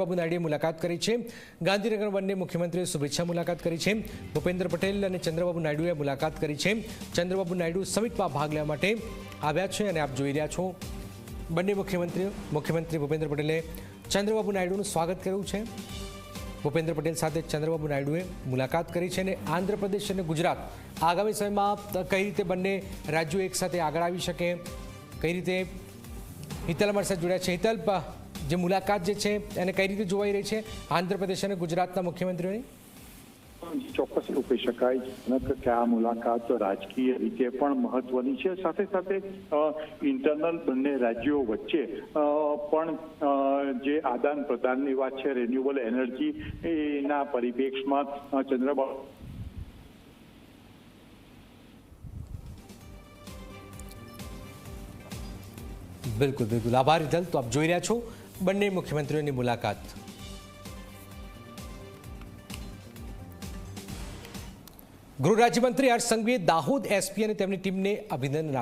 બાબુ નાયડુએ મુલાકાત કરી છે. ગાંધીનગર બંને મુખ્યમંત્રીએ શુભેચ્છા મુલાકાત કરી છે. ભૂપેન્દ્ર પટેલ અને ચંદ્રબાબુ નાયડુએ મુલાકાત કરી છે. ચંદ્રબાબુ નાયડુ સમિટમાં ભાગ લેવા માટે આવ્યા છે અને આપ જોઈ રહ્યા છો. બંને મુખ્યમંત્રીઓ, મુખ્યમંત્રી ભૂપેન્દ્ર પટેલે ચંદ્રબાબુ નાયડુનું સ્વાગત કર્યું છે. ભૂપેન્દ્ર પટેલ સાથે ચંદ્રબાબુ નાયડુએ મુલાકાત કરી છે અને આંધ્રપ્રદેશ અને ગુજરાત આગામી સમયમાં કઈ રીતે બંને રાજ્યો એકસાથે આગળ આવી શકે, કઈ રીતે હિતલ અમારી સાથે જોડ્યા છે. હિતલ જે મુલાકાત જે છે એને કઈ રીતે જોવાઈ રહી છે આંધ્રપ્રદેશ અને ગુજરાતના મુખ્યમંત્રીઓની? ચોક્કસ એવું કહી શકાય જનક કે આ મુલાકાત રાજકીય રીતે પણ મહત્વની છે. સાથે સાથે ઇન્ટરનલ બંને રાજ્યો વચ્ચે પણ જે આદાન પ્રદાનની વાત છે રિન્યુએબલ એનર્જી એના પરિપ્રેક્ષમાં ચંદ્રબાબુ બિલકુલ બિલકુલ. આભાર હિતલ તો આપ જોઈ રહ્યા છો બંને મુખ્યમંત્રીઓની મુલાકાત. ગૃહ રાજ્યમંત્રી હર્ષ સંઘવીએ દાહોદ એસપી અને તેમની ટીમને અભિનંદન